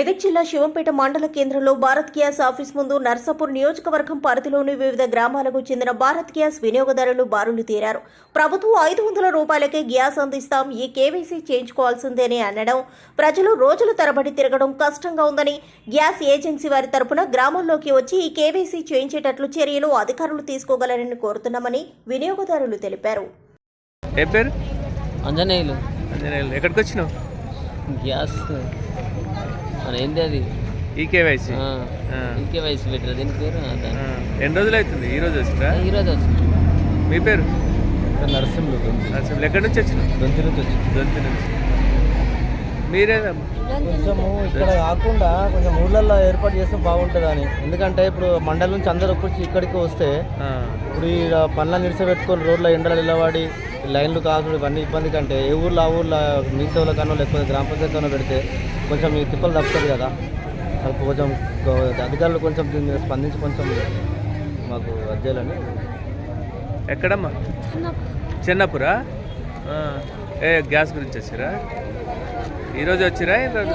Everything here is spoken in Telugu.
మెదక్ జిల్లా శివంపేట మండల కేంద్రంలో భారత్ గ్యాస్ ఆఫీస్ ముందు నర్సాపూర్ నియోజకవర్గం పరిధిలోని వివిధ గ్రామాలకు చెందిన భారత్ గ్యాస్ వినియోగదారులు బారులు తీరారు. ప్రభుత్వం ఐదు వందల రూపాయలకే గ్యాస్ అందిస్తాం ఈ కేవైసీ చేయించుకోవాల్సిందే అని అనడం ప్రజలు రోజుల తరబడి తిరగడం కష్టంగా ఉందని గ్యాస్ ఏజెన్సీ వారి తరపున గ్రామాల్లోకి వచ్చి ఈ కేవైసీ చేయించేటట్లు చర్యలు అధికారులు తీసుకోగలరని కోరుతున్నామని వినియోగదారులు తెలిపారు. అంజనేయులు. అంజనేయులు. ఎక్కడికి వచ్చినావు? గ్యాస్. మన ఏంది అది? ఈకేవైసీ వయసు పెట్టారు? దీని పేరు? ఎన్ని రోజులు అవుతుంది? ఈ రోజు వచ్చిరా ఈరోజు వచ్చింది. మీ పేరు? నరసింహులు అసలు ఎక్కడి నుంచి వచ్చినావు? దొంతి నుంచి వచ్చి దొంతి నుంచి. మీరేదమ్మా కొంచెము ఇక్కడ కాకుండా కొంచెం ఊళ్ళల్లో ఏర్పాటు చేస్తే బాగుంటుందని. ఎందుకంటే ఇప్పుడు మండలం నుంచి అందరూ వచ్చి ఇక్కడికి వస్తే ఇప్పుడు ఈ పనులను నిడిచిపెట్టుకొని రోడ్ల ఎండలు నిలబడి లైన్లు కాదు ఇవన్నీ ఇబ్బంది కంటే ఏ ఊర్లో ఆ ఊర్లో మీ సేవల కన్నా లేకపోతే గ్రామ పంచాయతీ కన్నా పెడితే కొంచెం ఈ తిప్పలు తప్పుతుంది కదా. అది కొంచెం అధికారులు కొంచెం దీని మీద స్పందించి కొంచెం మాకు అది చేయాలని. ఎక్కడమ్మా? చిన్నపురా? ఆ, ఏ గ్యాస్ గురించి వచ్చిరా? ఈరోజు వచ్చిరా? ఈ రోజు.